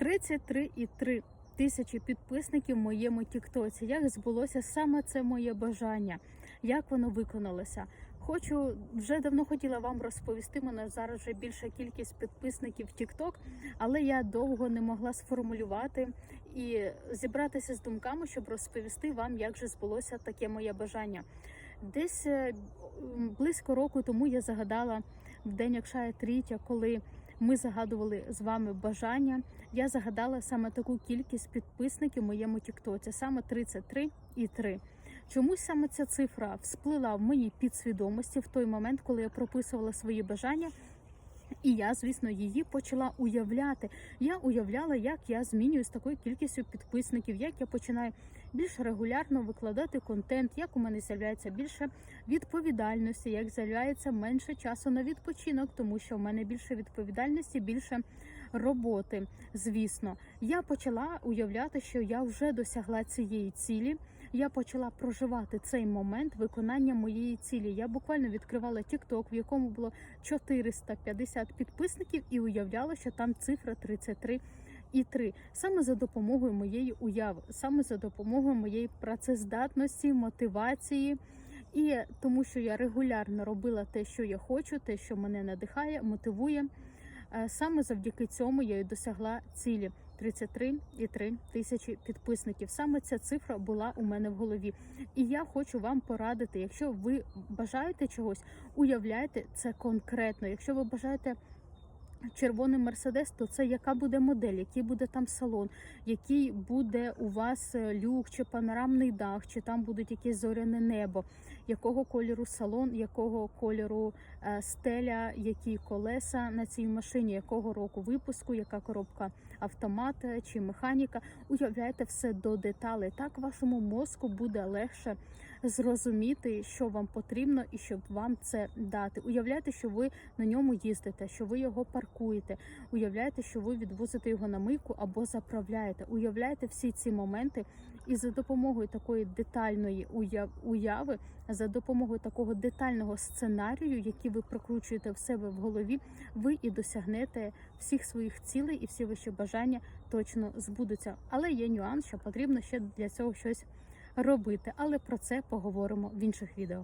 33,3 тисячі підписників в моєму Тіктоці. Як збулося саме це моє бажання? Як воно виконалося? Хочу вже давно хотіла вам розповісти. Мене зараз вже більша кількість підписників TikTok, але я довго не могла сформулювати і зібратися з думками, щоб розповісти вам, як же збулося таке моє бажання. Десь близько року тому я загадала в день Акшая Трітя, коли ми загадували з вами бажання. Я загадала саме таку кількість підписників моєму Тіктоці, саме 33 і 3. Чомусь саме ця цифра всплила в моїй підсвідомості в той момент, коли я прописувала свої бажання. І я, звісно, її почала уявляти. Я уявляла, як я змінюю з такою кількістю підписників, як я починаю більш регулярно викладати контент, як у мене з'являється більше відповідальності, як з'являється менше часу на відпочинок, тому що в мене більше відповідальності, більше роботи. Звісно, я почала уявляти, що я вже досягла цієї цілі. Я почала проживати цей момент виконання моєї цілі. Я буквально відкривала TikTok, в якому було 450 підписників, і уявляла, що там цифра 33 і 3. Саме за допомогою моєї уяви, саме за допомогою моєї працездатності, мотивації. І тому, що я регулярно робила те, що я хочу, те, що мене надихає, мотивує. Е, Саме завдяки цьому я і досягла цілі 33,3 тисячі підписників. Саме ця цифра була у мене в голові. І я хочу вам порадити, якщо ви бажаєте чогось, уявляйте це конкретно. Якщо ви бажаєте червоний мерседес, то це яка буде модель, який буде там салон, який буде у вас е, люк чи панорамний дах, чи там будуть якесь зоряне небо, якого кольору салон, якого кольору е, стеля, які колеса на цій машині, якого року випуску, яка коробка автомат е, чи механіка. Уявляйте все до деталей. Так вашому мозку буде легше зрозуміти, що вам потрібно, і щоб вам це дати. Уявляйте, що ви на ньому їздите, що ви його паркуєте. Уявляйте, що ви відвозите його на мийку або заправляєте. Уявляйте всі ці моменти, і за допомогою такої детальної уяв- уяви, за допомогою такого детального сценарію, який ви прокручуєте в себе в голові, ви і досягнете всіх своїх цілей і всі ваші бажання точно збудуться. Але є нюанс, що потрібно ще для цього щось робити. Але про це поговоримо в інших відео.